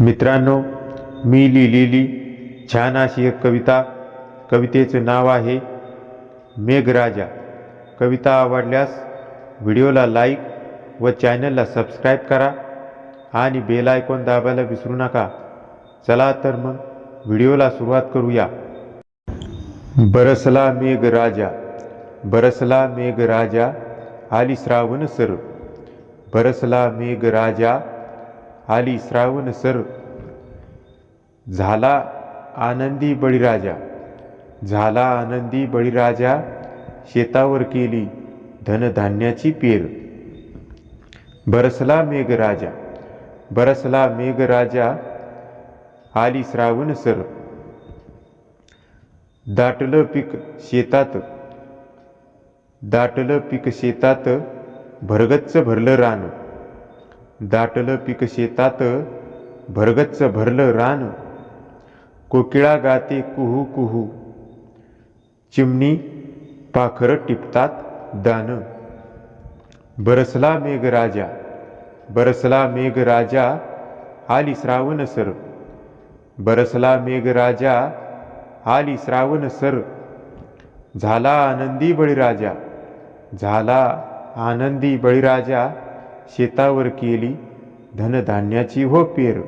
मित्रांनो मी लिहिलेली छान अशी एक कविता. कवितेचं नाव आहे मेघराजा. कविता आवडल्यास व्हिडिओला लाईक व चॅनलला सबस्क्राईब करा आणि बेल आयकॉन दाबायला विसरू नका. चला तर मग व्हिडिओला सुरुवात करूया. बरसला मेघराजा बरसला मेघराजा आली श्रावण सर. बरसला मेघराजा आली श्रावण सर. झाला आनंदी बळीराजा. झाला आनंदी बळीराजा शेतावर केली धनधान्याची पेर. बरसला मेघराजा. बरसला मेघराजा आली श्रावण सर. दाटलं पीक शेतात. दाटलं पीक शेतात भरगच्च भरलं रान. दाटलं पीक शेतात भरगच्च भरलं रान. कोकिळा गाते कुहू कुहू. चिमणी पाखरं टिपतात दान. बरसला मेघराजा बरसला मेघराजा आली श्रावण सर. बरसला मेघराजा आली श्रावण सर. झाला आनंदी बळीराजा झाला आनंदी बळीराजा शेतावर केली धनधान्याची हो पेर